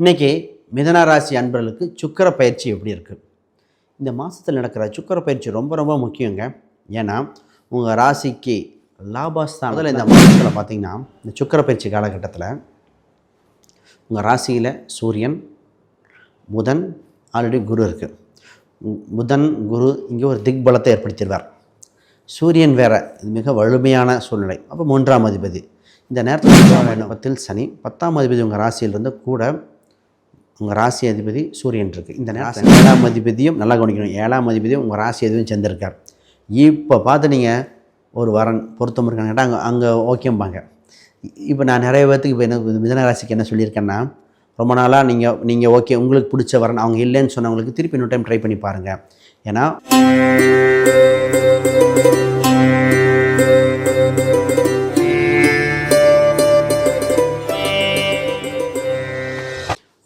இன்றைக்கி மிதனராசி அன்பர்களுக்கு சுக்கர பயிற்சி எப்படி இருக்குது இந்த மாதத்தில் நடக்கிற சுக்கர பயிற்சி ரொம்ப ரொம்ப முக்கியங்க. ஏன்னா உங்கள் ராசிக்கு லாபஸ்தானத்தில் இந்த மாதத்தில் பார்த்திங்கன்னா இந்த சுக்கர பயிற்சி காலகட்டத்தில் உங்கள் ராசியில் சூரியன் புதன் ஆல்ரெடி குரு இருக்குது புதன் குரு இங்கே ஒரு திக் பலத்தை ஏற்படுத்திடுவார். சூரியன் வேறு இது மிக வலிமையான சூழ்நிலை. அப்போ மூன்றாம் அதிபதி. இந்த நேரத்தில் பத்தில் சனி பத்தாம் அதிபதி உங்கள் ராசியிலிருந்து கூட உங்கள் ராசி அதிபதி சூரியன் இருக்குது இந்த நேரத்தில் ஏழாம் அதிபதியும் நல்லா கவனிக்கணும். ஏழாம் அதிபதியும் உங்கள் ராசி அதிபதியும் சேர்ந்துருக்கார். இப்போ பார்த்து நீங்கள் ஒரு வரன் பொருத்தம் இருக்காங்க கேட்டால் அங்கே அங்கே ஓகேம்பாங்க இப்போ நான் நிறைய பேர்த்துக்கு இப்போ என்ன மிதன ராசிக்கு என்ன சொல்லியிருக்கேன்னா ரொம்ப நாளாக நீங்கள் நீங்கள் ஓகே உங்களுக்கு பிடிச்ச வரன் அவங்க இல்லைன்னு சொன்னவங்களுக்கு திருப்பி இன்னொரு டைம் ட்ரை பண்ணி பாருங்கள் ஏன்னா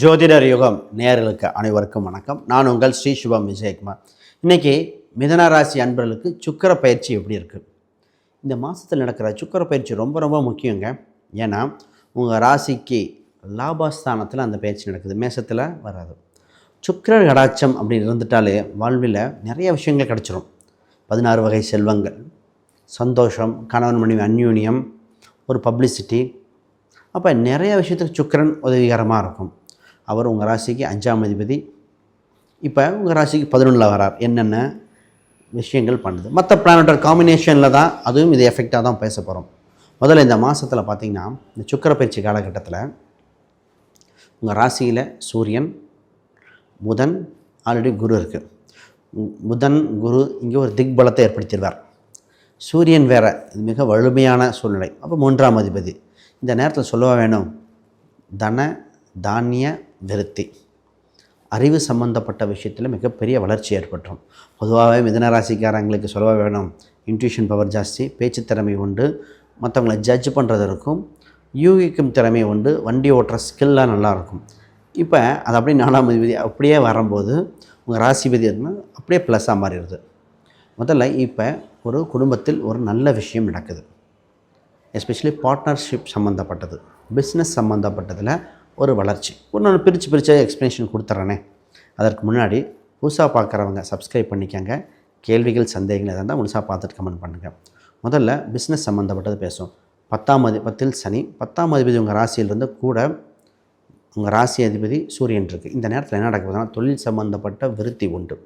ஜோதிடர் யுகம் நேர்களுக்கு அனைவருக்கும் வணக்கம். நான் உங்கள் ஸ்ரீ சுபம் விஜயகுமார். இன்றைக்கி மிதனராசி அன்பர்களுக்கு சுக்கிர பயிற்சி எப்படி இருக்குது இந்த மாதத்தில் நடக்கிற சுக்கர பயிற்சி ரொம்ப ரொம்ப முக்கியங்க. ஏன்னா உங்கள் ராசிக்கு லாபஸ்தானத்தில் அந்த பயிற்சி நடக்குது. மேசத்தில் வராது. சுக்கர கடாட்சம் அப்படின்னு இருந்துட்டாலே வாழ்வில் நிறைய விஷயங்கள் கிடச்சிரும். பதினாறு வகை செல்வங்கள் சந்தோஷம் கணவன் மனைவி அந்யூன்யம் ஒரு பப்ளிசிட்டி அப்போ நிறைய விஷயத்துக்கு சுக்கிரன் உதவிகரமாக இருக்கும். அவர் உங்கள் ராசிக்கு அஞ்சாம் அதிபதி. இப்போ உங்கள் ராசிக்கு பதினொன்றில் வரார். என்னென்ன விஷயங்கள் பண்ணுது? மற்ற பிளானட்டர் காம்பினேஷனில் தான் அதுவும் இது எஃபெக்டாக தான் பேச போகிறோம் முதல்ல இந்த மாதத்தில் பார்த்தீங்கன்னா இந்த சுக்கிர பயிற்சி காலகட்டத்தில் உங்கள் ராசியில் சூரியன் புதன் ஆல்ரெடி குரு இருக்குது புதன் குரு இங்கே ஒரு திக்பலத்தை ஏற்படுத்திடுவார் சூரியன் வேற இது மிக வலிமையான சூழ்நிலை. அப்போ மூன்றாம் அதிபதி. இந்த நேரத்தில் சொல்லவா வேணும். தன தானிய விருத்தி அறிவு சம்பந்தப்பட்ட விஷயத்தில் மிகப்பெரிய வளர்ச்சி ஏற்பட்டுரும் பொதுவாகவே மிதன ராசிக்காரங்களுக்கு வேணும் இன்ட்யூஷன் பவர் ஜாஸ்தி பேச்சு திறமை உண்டு மற்றவங்களை ஜட்ஜ் பண்ணுறதற்கும் யூகிக்கும் திறமை உண்டு வண்டி ஓட்டுற ஸ்கில்லாம் நல்லாயிருக்கும் இப்போ அது அப்படியே நாலாம் அதிபதி அப்படியே வரும்போது உங்கள் ராசிபதி அப்படியே ப்ளஸ்ஸாக மாறிடுது. முதல்ல இப்போ ஒரு குடும்பத்தில் ஒரு நல்ல விஷயம் நடக்குது. எஸ்பெஷலி பார்ட்னர்ஷிப் சம்மந்தப்பட்டது பிஸ்னஸ் சம்மந்தப்பட்டதில் ஒரு வளர்ச்சி. ஒன்று பிரித்து பிரித்து எக்ஸ்ப்ளனேஷன் கொடுத்துட்றேனே அதற்கு முன்னாடி புதுசாக பார்க்குறவங்க சப்ஸ்கிரைப் பண்ணிக்கங்க. கேள்விகள் சந்தேகங்கள் எதாக இருந்தால் முழுசாக பார்த்துட்டு கமெண்ட் பண்ணுங்கள் முதல்ல பிஸ்னஸ் சம்மந்தப்பட்டது பேசும் பத்தாம் அதிபத்தில் சனி. பத்தாம் அதிபதி உங்கள் ராசியிலிருந்து கூட உங்கள் ராசி அதிபதி சூரியன் இருக்குது இந்த நேரத்தில் என்ன நடக்குதுன்னா தொழில் சம்மந்தப்பட்ட விருத்தி உண்டு.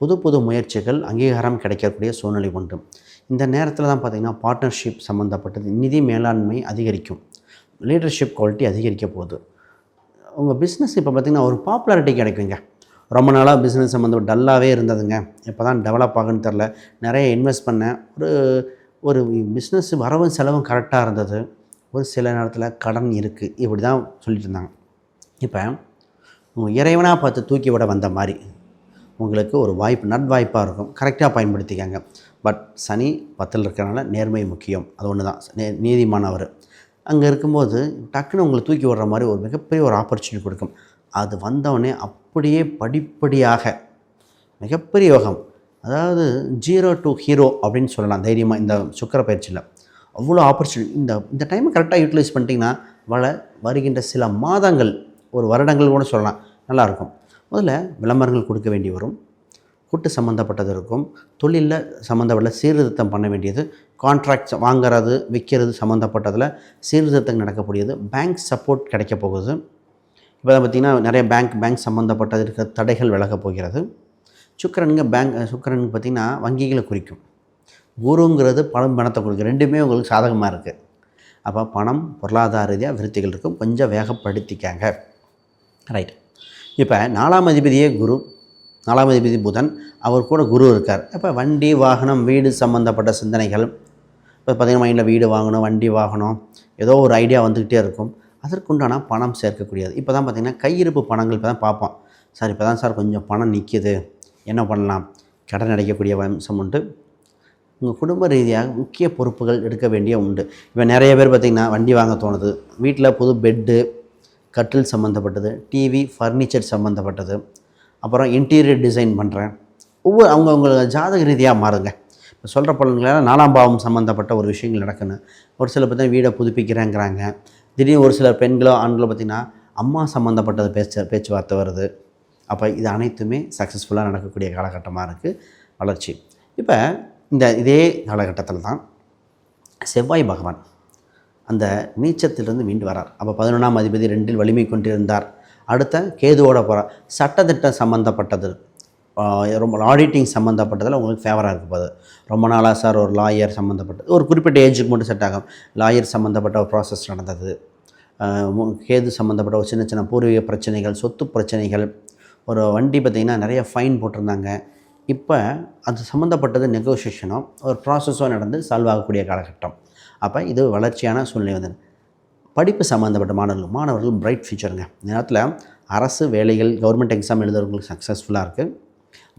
புது புது முயற்சிகள் அங்கீகாரம் கிடைக்கக்கூடிய சூழ்நிலை உண்டு. இந்த நேரத்தில் தான் பார்த்திங்கன்னா பார்ட்னர்ஷிப் சம்மந்தப்பட்டது நிதி மேலாண்மை அதிகரிக்கும். லீடர்ஷிப் குவாலிட்டி அதிகரிக்க போகுது. உங்கள் பிஸ்னஸ் இப்போ பார்த்திங்கன்னா ஒரு பாப்புலாரிட்டி கிடைக்குங்க. ரொம்ப நாளாக பிஸ்னஸ் சம்மந்தம் டல்லாகவே இருந்ததுங்க. இப்போ தான் டெவலப் ஆகுன்னு தெரில நிறைய இன்வெஸ்ட் பண்ணேன். ஒரு ஒரு பிஸ்னஸ் வரவும் செலவும் கரெக்டாக இருந்தது. ஒரு சில நேரத்தில் கடன் இருக்குது இப்படி தான் சொல்லிட்டு இருந்தாங்க. இப்போ உங்கள் இறைவனாக பார்த்து தூக்கி விட வந்த மாதிரி உங்களுக்கு ஒரு வாய்ப்பு நட்வாய்ப்பாக இருக்கும். கரெக்டாக பயன்படுத்திக்கங்க. பட் சனி பத்தில் இருக்கிறனால நேர்மை முக்கியம். அது ஒன்று தான் நே நீதிமானவர் அங்கே இருக்கும்போது டக்குன்னு உங்களை தூக்கி விடுற மாதிரி ஒரு மிகப்பெரிய ஒரு ஆப்பர்ச்சுனிட்டி கொடுக்கும். அது வந்தவொடனே அப்படியே படிப்படியாக மிகப்பெரிய யோகம். அதாவது ஜீரோ டு ஹீரோ அப்படின்னு சொல்லலாம் தைரியமாக இந்த சுக்கர பயிற்சியில். அவ்வளோ ஆப்பர்ச்சுனிட்டி இந்த இந்த டைமை கரெக்டாக யூட்டிலைஸ் பண்ணிட்டீங்கன்னா வள வருகின்ற சில மாதங்கள் ஒரு வருடங்கள் கூட சொல்லலாம் நல்லாயிருக்கும் முதல்ல விளம்பரங்கள் கொடுக்க வேண்டி வரும். கூட்டு சம்மந்தப்பட்டது இருக்கும். தொழிலில் சம்மந்தப்பட்ட சீர்திருத்தம் பண்ண வேண்டியது கான்ட்ராக்ட்ஸ் வாங்குறது விற்கிறது சம்மந்தப்பட்டதில் சீர்திருத்தங்கள் நடக்கக்கூடியது. பேங்க் சப்போர்ட் கிடைக்க போகுது. இப்போ பார்த்திங்கன்னா நிறைய பேங்க் பேங்க் சம்மந்தப்பட்டது இருக்க தடைகள் விலகப் போகிறது. சுக்கரனுங்க பேங்க் சுக்கரனுக்கு பார்த்திங்கன்னா வங்கிகளை குறிக்கும். குருங்கிறது பணம் பணத்தை குறிக்கும். ரெண்டுமே உங்களுக்கு சாதகமாக இருக்குது அப்போ பணம் பொருளாதார ரீதியாக விருத்திகள் இருக்கும். கொஞ்சம் வேகப்படுத்திக்காங்க. ரைட் இப்போ நாலாம் அதிபதியே குரு. நாலாம் அதிபதி புதன் அவர் கூட குரு இருக்கார். இப்போ வண்டி வாகனம் வீடு சம்மந்தப்பட்ட சிந்தனைகள். இப்போ பார்த்திங்கன்னா மைண்டில் வீடு வாங்கணும் வண்டி வாங்கணும் ஏதோ ஒரு ஐடியா வந்துக்கிட்டே இருக்கும். அதற்குண்டான பணம் சேர்க்கக்கூடியது. இப்போ தான் பார்த்திங்கன்னா கையிருப்பு பணங்கள் இப்போ தான் பார்ப்போம். சார் இப்போ தான் சார் கொஞ்சம் பணம் நிற்கிது என்ன பண்ணலாம்? கடன் அடைக்கக்கூடிய அம்சம் உண்டு. உங்கள் குடும்ப ரீதியாக முக்கிய பொறுப்புகள் எடுக்க வேண்டிய உண்டு. இப்போ நிறைய பேர் பார்த்திங்கன்னா வண்டி வாங்க தோணுது. வீட்டில் புது பெட்டு கட்டில் சம்மந்தப்பட்டது டிவி ஃபர்னிச்சர் சம்மந்தப்பட்டது அப்புறம் இன்டீரியர் டிசைன் பண்ணுறேன் ஒவ்வொரு அவங்கவுங்க ஜாதக ரீதியாக மாறுங்க. இப்போ சொல்கிற பலன்களால் நாலாம் பாவம் சம்மந்தப்பட்ட ஒரு விஷயங்கள் நடக்கணும் ஒரு சில பார்த்தீங்கன்னா வீடை புதுப்பிக்கிறேங்கிறாங்க. திடீர்னு ஒரு சில பெண்களோ ஆண்களோ பார்த்திங்கன்னா அம்மா சம்மந்தப்பட்டது பேச்சு பேச்சுவார்த்தை வருது. அப்போ இது அனைத்துமே சக்ஸஸ்ஃபுல்லாக நடக்கக்கூடிய காலகட்டமாக இருக்குது வளர்ச்சி. இப்போ இந்த இதே காலகட்டத்தில் தான் செவ்வாய் பகவான் அந்த நீச்சத்திலிருந்து மீண்டு வரார். அப்போ பதினொன்றாம் அதிபதி ரெண்டில் வலிமை கொண்டிருந்தார். அடுத்த கேதுவோட போகிறார் சட்டத்திட்டம் சம்மந்தப்பட்டது ரொம்ப ஆடிட்டிங் சம்மந்தப்பட்டதில் உங்களுக்கு ஃபேவராக இருக்க போகுது. ரொம்ப நாளாக சார் ஒரு லாயர் சம்மந்தப்பட்டது ஒரு குறிப்பிட்ட ஏஜுக்கு மட்டும் செட் ஆகும் லாயர் சம்மந்தப்பட்ட ஒரு ப்ராசஸ் நடந்தது. கேது சம்மந்தப்பட்ட ஒரு சின்ன சின்ன பூர்வீக பிரச்சனைகள் சொத்து பிரச்சனைகள் ஒரு வண்டி பார்த்திங்கன்னா நிறைய ஃபைன் போட்டிருந்தாங்க. இப்போ அது சம்மந்தப்பட்டது நெகோசியேஷனோ ஒரு ப்ராசஸோ நடந்து சால்வ் ஆகக்கூடிய காலகட்டம். அப்போ இது வளர்ச்சியான சூழ்நிலை வந்து படிப்பு சம்மந்தப்பட்ட மாணவர்கள் மாணவர்கள் பிரைட் ஃபியூச்சருங்க இந்த நேரத்தில் அரசு வேலைகள் கவர்மெண்ட் எக்ஸாம் எழுதுறவங்களுக்கு சக்ஸஸ்ஃபுல்லாக இருக்குது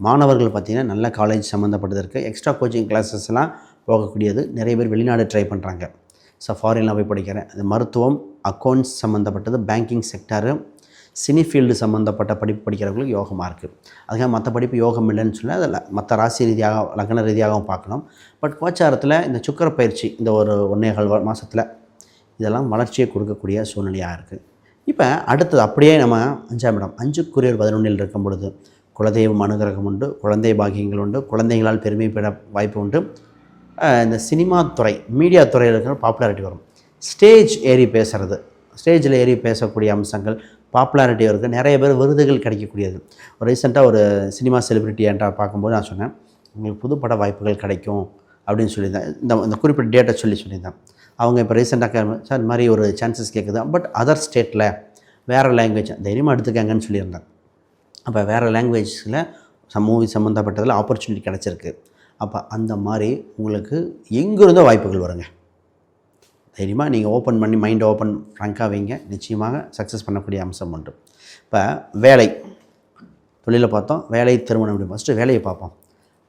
மாணவர்கள் பார்த்திங்கன்னா நல்ல காலேஜ் சம்மந்தப்பட்டது இருக்குது எக்ஸ்ட்ரா கோச்சிங் கிளாஸஸ்லாம் போகக்கூடியது. நிறைய பேர் வெளிநாடு ட்ரை பண்ணுறாங்க ஸோ ஃபாரினில் போய் படிக்கிறேன். இந்த மருத்துவம் அக்கௌண்ட்ஸ் சம்மந்தப்பட்டது பேங்கிங் செக்டாரு சினி ஃபீல்டு சம்மந்தப்பட்ட படிப்பு படிக்கிறவங்களுக்கு யோகமாக இருக்குது அதுக்காக மற்ற படிப்பு யோகம் இல்லைன்னு சொல்லி அதில் மற்ற ராசி ரீதியாக லக்ன ரீதியாகவும் பார்க்கணும். பட் கோச்சாரத்தில் இந்த சுக்கர பயிற்சி இந்த ஒரு ஒன்றே கால் மாதத்தில் இதெல்லாம் வளர்ச்சியை கொடுக்கக்கூடிய சூழ்நிலையாக இருக்குது இப்போ அடுத்தது அப்படியே நம்ம அஞ்சாம் இடம் அஞ்சுக்குரியர் பதினொன்றில் இருக்கும் பொழுது குலதெய்வம் அனுகிரகம் உண்டு குழந்தை பாக்கியங்கள் உண்டு குழந்தைகளால் பெருமை பெற வாய்ப்பு உண்டு. இந்த சினிமா துறை மீடியா துறையில் இருக்கிற பாப்புலாரிட்டி வரும். ஸ்டேஜ் ஏறி பேசுகிறது ஸ்டேஜில் ஏறி பேசக்கூடிய அம்சங்கள் பாப்புலாரிட்டி இருக்குது நிறைய பேர் விருதுகள் கிடைக்கக்கூடியது. ஒரு ரீசெண்டாக ஒரு சினிமா செலிப்ரிட்டி என்கிட்ட பார்க்கும்போது நான் சொன்னேன் உங்களுக்கு புது பட வாய்ப்புகள் கிடைக்கும். அப்படின்னு சொல்லியிருந்தேன். இந்த இந்த குறிப்பிட்ட டேட்டை சொல்லி சொல்லியிருந்தேன். அவங்க இப்போ ரீசெண்டாக சார் இந்த மாதிரி ஒரு சான்சஸ் கேட்குது பட் அதர் ஸ்டேட்டில் வேறு லாங்குவேஜ் தைரியமாக எடுத்துக்கங்கன்னு சொல்லியிருந்தேன். அப்போ வேறு லாங்குவேஜில் சம் மூவி சம்மந்தப்பட்டதில் ஆப்பர்ச்சுனிட்டி கிடச்சிருக்கு. அப்போ அந்த மாதிரி உங்களுக்கு எங்கிருந்தோ வாய்ப்புகள் வருங்க. தைரியமாக நீங்கள் ஓப்பன் பண்ணி மைண்டை ஓப்பன் ஃப்ரங்காக வைங்க. நிச்சயமாக சக்ஸஸ் பண்ணக்கூடிய அம்சம் உண்டு. இப்போ வேலை. தொழிலை பார்த்தோம். வேலை திருமணம் அப்படி ஃபஸ்ட்டு வேலையை பார்ப்போம்.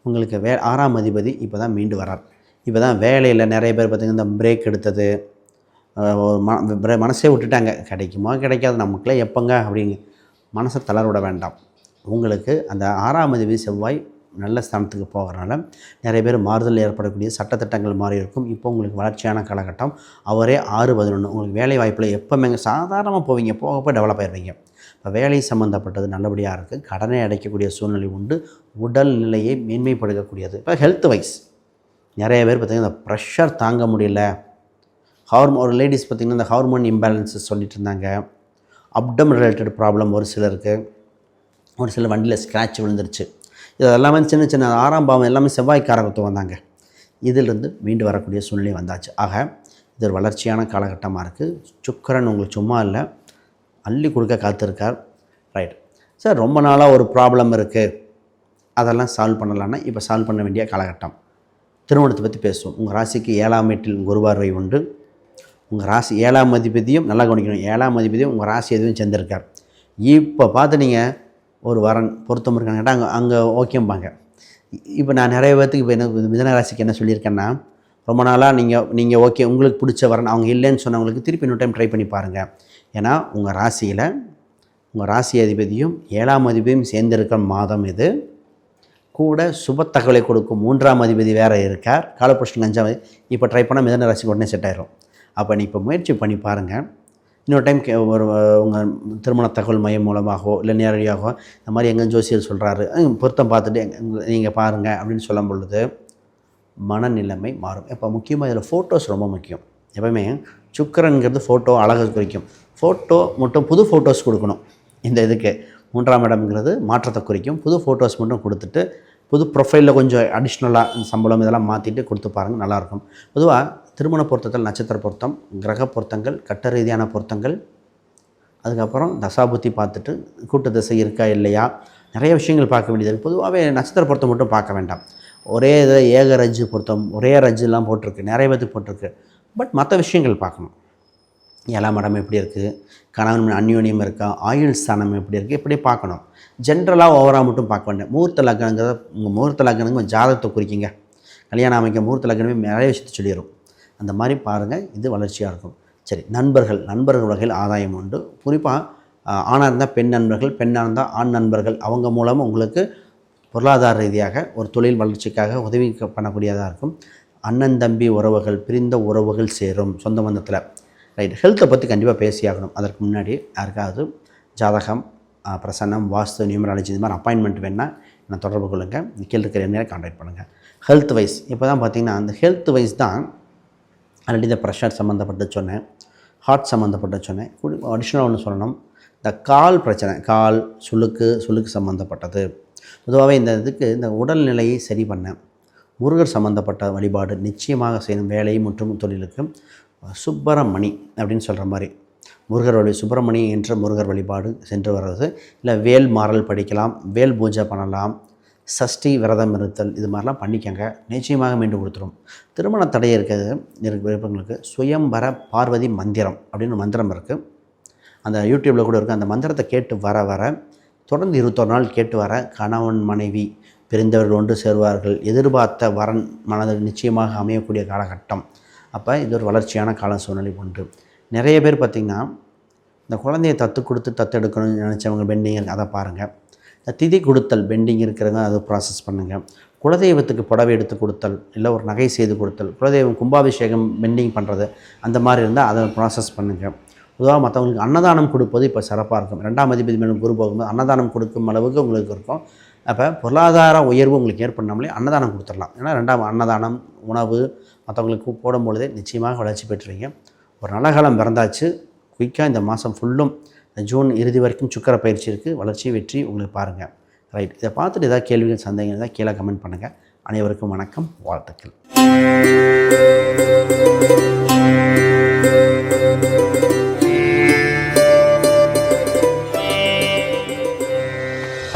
உங்களுக்கு வே ஆறாம் அதிபதி இப்போ தான் மீண்டு வரார். இப்போ தான் வேலையில் நிறைய பேர் பார்த்திங்கன்னா இந்த பிரேக் எடுத்தது மன ம மனசே விட்டுட்டாங்க. கிடைக்குமா கிடைக்காது நமக்குள்ளே எப்போங்க அப்படிங்க மனசை தளர்விட வேண்டாம். உங்களுக்கு அந்த ஆறாம் அதிபதி செவ்வாய் நல்ல ஸ்தானத்துக்கு போகிறனால நிறைய பேர் மாறுதல் ஏற்படக்கூடிய சட்டத்திட்டங்கள் மாறி இருக்கும். இப்போ உங்களுக்கு வளர்ச்சியான காலகட்டம். அவரே ஆறு பதினொன்று உங்களுக்கு வேலை வாய்ப்பில் எப்போவுமே சாதாரணமாக போவீங்க. போகப்போ டெவலப் ஆயிடுவீங்க இப்போ வேலை சம்மந்தப்பட்டது நல்லபடியாக இருக்குது கடனை அடைக்கக்கூடிய சூழ்நிலை உண்டு. உடல் நிலையை மேன்மைப்படுத்தக்கூடியது. இப்போ ஹெல்த் வைஸ் நிறைய பேர் பார்த்திங்கன்னா இந்த ப்ரெஷர் தாங்க முடியல. ஹார்மோ ஒரு லேடிஸ் பார்த்திங்கன்னா இந்த ஹார்மோன் இம்பேலன்ஸஸ் சொல்லிட்டு இருந்தாங்க. அப்டம் ரிலேட்டட் ப்ராப்ளம் ஒரு சிலருக்கு. ஒரு சில வண்டியில் ஸ்க்ராட்ச் விழுந்துருச்சு. இது எல்லாமே சின்ன சின்ன ஆறாம் பாவம் எல்லாமே செவ்வாய் காரகத்துவம் வந்தாங்க. இதிலிருந்து மீண்டு வரக்கூடிய சூழ்நிலை வந்தாச்சு. ஆக இது ஒரு வளர்ச்சியான காலகட்டமாக இருக்குது சுக்கரன் உங்களுக்கு சும்மா இல்லை. அள்ளி கொடுக்க காத்திருக்கார். ரைட் சார் ரொம்ப நாளாக ஒரு ப்ராப்ளம் இருக்குது அதெல்லாம் சால்வ் பண்ணலான்னா இப்போ சால்வ் பண்ண வேண்டிய காலகட்டம். திருமணத்தை பற்றி பேசுவோம். உங்கள் ராசிக்கு ஏழாம் வீட்டில் குருவார்வை உண்டு. உங்கள் ராசி ஏழாம் அதிபதியும் நல்லா கவனிக்கணும். ஏழாம் அதிபதியும் உங்கள் ராசி எதுவும் சேர்ந்திருக்கார். இப்போ பார்த்து நீங்கள் ஒரு வரன் பொருத்தம் இருக்கான்னு கேட்டால் அங்கே அங்கே ஓகேம்பாங்க இப்போ நான் நிறைய பேர்த்துக்கு இப்போ என்ன மிதன ராசிக்கு என்ன சொல்லியிருக்கேன்னா ரொம்ப நாளாக நீங்கள் நீங்கள் ஓகே உங்களுக்கு பிடிச்ச வரன் அவங்க இல்லைன்னு சொன்னவங்களுக்கு திருப்பி இன்னொரு டைம் ட்ரை பண்ணி பாருங்கள் ஏன்னா உங்கள் ராசியில் உங்கள் ராசி அதிபதியும் ஏழாம் அதிபதியும் சேர்ந்திருக்கிற மாதம் இது. கூட சுப தகவலை கொடுக்கும் மூன்றாம் அதிபதி வேறு இருக்கார். காலபுருஷன் அஞ்சாம் இப்போ ட்ரை பண்ணால் மிதன ராசிக்கு உடனே செட் ஆயிரும். அப்போ நீ இப்போ முயற்சி பண்ணி பாருங்கள் இன்னொரு டைம் ஒரு உங்கள் திருமண தகவல் மையம் மூலமாகவோ இல்லை நேரடியாகவோ இந்த மாதிரி எங்கே ஜோசியர் சொல்கிறாரு பொருத்தம் பார்த்துட்டு நீங்கள் பாருங்கள் அப்படின்னு சொல்லும் பொழுது மனநிலைமை மாறும். இப்போ முக்கியமாக இதில் ஃபோட்டோஸ் ரொம்ப முக்கியம். எப்பவுமே சுக்கரன்கிறது ஃபோட்டோ அழகை குறிக்கும். ஃபோட்டோ மட்டும் புது ஃபோட்டோஸ் கொடுக்கணும். இந்த இதுக்கு மூன்றாம் இடம்ங்கிறது மாற்றத்தை குறிக்கும். புது ஃபோட்டோஸ் மட்டும் கொடுத்துட்டு புது ப்ரொஃபைலில் கொஞ்சம் அடிஷ்னலாக சம்பளம் இதெல்லாம் மாற்றிட்டு கொடுத்து பாருங்கள் நல்லாயிருக்கும் பொதுவாக திருமண பொருத்தத்தில் நட்சத்திர பொருத்தம் கிரக பொருத்தங்கள் கட்ட ரீதியான பொருத்தங்கள் அதுக்கப்புறம் தசாபுத்தி பார்த்துட்டு கூட்ட திசை இருக்கா இல்லையா? நிறைய விஷயங்கள் பார்க்க வேண்டியது பொதுவாகவே நட்சத்திர பொருத்தம் மட்டும் பார்க்க வேண்டாம். ஒரே இதை ஏக ரஜ்ஜு பொருத்தம் ஒரே ரஜ்ஜுலாம் போட்டிருக்கு. நிறைய பேத்துக்கு போட்டிருக்கு. பட் மற்ற விஷயங்கள் பார்க்கணும். ஏழாம் இடம் எப்படி இருக்குது கணவன் அந்யோன்யம் இருக்கா? ஆயுள் ஸ்தானம் எப்படி இருக்குது இப்படி பார்க்கணும். ஜென்ரலாக ஓவராக மட்டும் பார்க்க வேண்டாம். முகூர்த்த லக்னங்கிறத உங்கள் முகூர்த்த லக்னங்க ஜாதகத்தை குறிக்கிங்க. கல்யாணம் அமைக்க முகூர்த்த லக்னமே நிறைய விஷயத்தை சொல்லிடும் அந்த மாதிரி பாருங்கள் இது வளர்ச்சியாக இருக்கும். சரி நண்பர்கள் நண்பர்கள் வகையில் ஆதாயம் உண்டு. குறிப்பாக ஆணாக இருந்தால் பெண் நண்பர்கள் பெண்ணாக இருந்தால் ஆண் நண்பர்கள் அவங்க மூலமாக உங்களுக்கு பொருளாதார ரீதியாக ஒரு தொழில் வளர்ச்சிக்காக உதவி பண்ணக்கூடியதாக இருக்கும். அண்ணன் தம்பி உறவுகள் பிரிந்த உறவுகள் சேரும் சொந்த பந்தத்தில். ரைட் ஹெல்த்தை பற்றி கண்டிப்பாக பேசியாகணும். அதற்கு முன்னாடி யாருக்காவது ஜாதகம் பிரசன்னம் வாஸ்து நியூமராலஜி இது மாதிரி அப்பாயின்மெண்ட் வேணால் நான் தொடர்பு கொள்ளுங்கள் கீழே இருக்கிற எண்ணெயை கான்டாக்ட் பண்ணுங்கள் ஹெல்த் வைஸ் இப்போ தான் பார்த்தீங்கன்னா அந்த ஹெல்த் வைஸ் தான் ஆல்ரெடி இந்த ப்ரெஷர் சம்மந்தப்பட்டு சொன்னேன். ஹார்ட் சம்மந்தப்பட்டு சொன்னேன். அடிஷ்னலாக ஒன்று சொல்லணும். இந்த கால் பிரச்சனை கால் சுளுக்கு சுளுக்கு சம்மந்தப்பட்டது பொதுவாகவே இந்த இதுக்கு இந்த உடல்நிலையை சரி பண்ண முருகர் சம்மந்தப்பட்ட வழிபாடு நிச்சயமாக செய்யணும். வேலை மற்றும் தொழிலுக்கு சுப்பிரமணி அப்படின்னு சொல்கிற மாதிரி. முருகர் வழி சுப்பிரமணி என்ற முருகர் வழிபாடு சென்று வர்றது. இல்லை வேல் மாறல் படிக்கலாம் வேல் பூஜை பண்ணலாம். சஷ்டி விரதம் இருத்தல் இது மாதிரிலாம் பண்ணிக்கங்க. நிச்சயமாக மீண்டும் கொடுத்துரும். திருமண தடை இருக்கிறது விருப்பங்களுக்கு சுயம்பர பார்வதி மந்திரம் அப்படின்னு மந்திரம் இருக்குது அந்த யூடியூப்பில் கூட இருக்குது அந்த மந்திரத்தை கேட்டு வர வர தொடர்ந்து இருபத்தொரு நாள் கேட்டு வர கணவன் மனைவி பிரிந்தவர்கள் ஒன்று சேருவார்கள். எதிர்பார்த்த வரன் மனதில் நிச்சயமாக அமையக்கூடிய காலகட்டம். அப்போ இது ஒரு வளர்ச்சியான கால சூழ்நிலை உண்டு நிறைய பேர் பார்த்திங்கன்னா இந்த குழந்தைய தத்து கொடுத்து தத்தெடுக்கணும்னு நினச்சவங்க பெண்டிங் அதை பாருங்கள் இந்த திதி கொடுத்தல் பெண்டிங் இருக்கிறவங்க அதை ப்ராசஸ் பண்ணுங்கள் குலதெய்வத்துக்கு புடவை எடுத்து கொடுத்தல் இல்லை ஒரு நகை செய்து கொடுத்தல் குலதெய்வம் கும்பாபிஷேகம் பெண்டிங் பண்ணுறது அந்த மாதிரி இருந்தால் அதை ப்ராசஸ் பண்ணுங்கள் பொதுவாக மற்றவங்களுக்கு அன்னதானம் கொடுப்பது இப்போ சிறப்பாக இருக்கும். ரெண்டாம் அதிபதி மேலும் குரு போகும்போது அன்னதானம் கொடுக்கும் அளவுக்கு உங்களுக்கு இருக்கும். அப்போ பொருளாதார உயர்வு உங்களுக்கு ஏற்படாமலே அன்னதானம் கொடுத்துடலாம். ஏன்னா ரெண்டாம் அன்னதானம் உணவு மற்றவங்களுக்கு போடும் பொழுதே நிச்சயமாக வளர்ச்சி பெற்றுவீங்க ஒரு நல்ல காலம் பிறந்தாச்சு குயிக்காக இந்த மாதம் ஃபுல்லும் ஜூன் இறுதி வரைக்கும் சுக்கர பயிற்சி இருக்குது. வளர்ச்சி வெற்றி உங்களுக்கு பாருங்கள் ரைட் இதை பார்த்துட்டு ஏதாவது கேள்விகள் சந்தேகங்கள் இருந்தால் கீழே கமெண்ட் பண்ணுங்கள் அனைவருக்கும் வணக்கம். வாழ்த்துக்கள்.